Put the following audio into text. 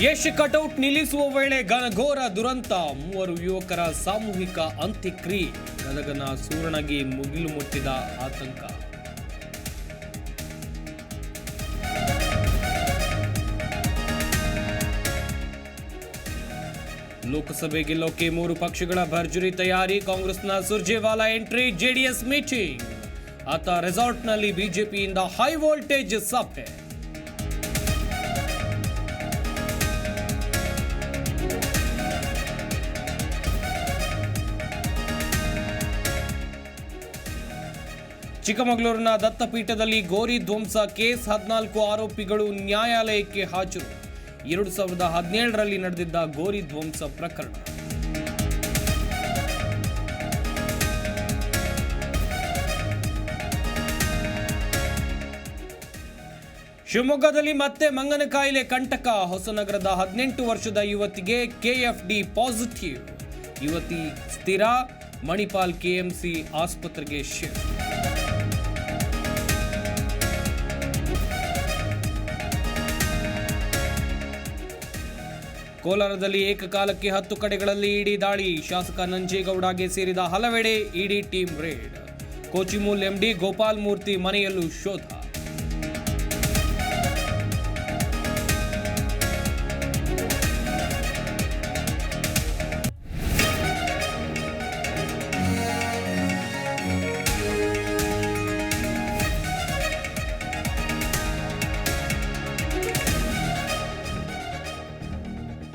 Yash cutout ನಿಲ್ಲಿಸುವ ವೇಳೆ ಘನಘೋರ ದುರಂತ. ಮೂವರು ಯುವಕರ ಸಾಮೂಹಿಕ ಅಂತ್ಯಕ್ರಿಯೆ. ಗದಗನ ಸೂರಣಗಿ ಮುಗಿಲು ಮುಟ್ಟಿದ ಆತಂಕ. ಲೋಕಸಭೆ ಗೆಲ್ಲೋಕೆ ಮೂರು ಪಕ್ಷಗಳ ಭರ್ಜರಿ ತಯಾರಿ. ಕಾಂಗ್ರೆಸ್ನ ಸುರ್ಜೇವಾಲಾ ಎಂಟ್ರಿ, ಜೆಡಿಎಸ್ ಮೀಟಿಂಗ್. ಆತ ರೆಸಾರ್ಟ್ನಲ್ಲಿ ಬಿಜೆಪಿಯಿಂದ ಹೈ ವೋಲ್ಟೇಜ್ ಸಭೆ. ಚಿಕ್ಕಮಗಳೂರಿನ ದತ್ತಪೀಠದಲ್ಲಿ ಗೋರಿ ಧ್ವಂಸ ಕೇಸ್, ಹದಿನಾಲ್ಕು ಆರೋಪಿಗಳು ನ್ಯಾಯಾಲಯಕ್ಕೆ ಹಾಜರು. ಎರಡು ಸಾವಿರದ ಹದಿನೇಳರಲ್ಲಿ ನಡೆದಿದ್ದ ಗೋರಿ ಧ್ವಂಸ ಪ್ರಕರಣ. ಶಿವಮೊಗ್ಗದಲ್ಲಿ ಮತ್ತೆ ಮಂಗನ ಕಾಯಿಲೆ ಕಂಟಕ. ಹೊಸನಗರದ ಹದಿನೆಂಟು ವರ್ಷದ ಯುವತಿಗೆ ಕೆಎಫ್ಡಿ ಪಾಸಿಟಿವ್. ಯುವತಿ ಸ್ಥಿರ, ಮಣಿಪಾಲ್ ಕೆಎಂಸಿ ಆಸ್ಪತ್ರೆಗೆ ಶಿಫ್ಟ್. ಕೋಲಾರದಲ್ಲಿ ಏಕಕಾಲಕ್ಕೆ ಹತ್ತು ಕಡೆಗಳಲ್ಲಿ ಇಡಿ ದಾಳಿ. ಶಾಸಕ ನಂಜೇಗೌಡಗೆ ಸೇರಿದ ಹಲವೆಡೆ ED team raid. Kochimul MD Gopal Murthy ಮನೆಯಲ್ಲೂ ಶೋಧ.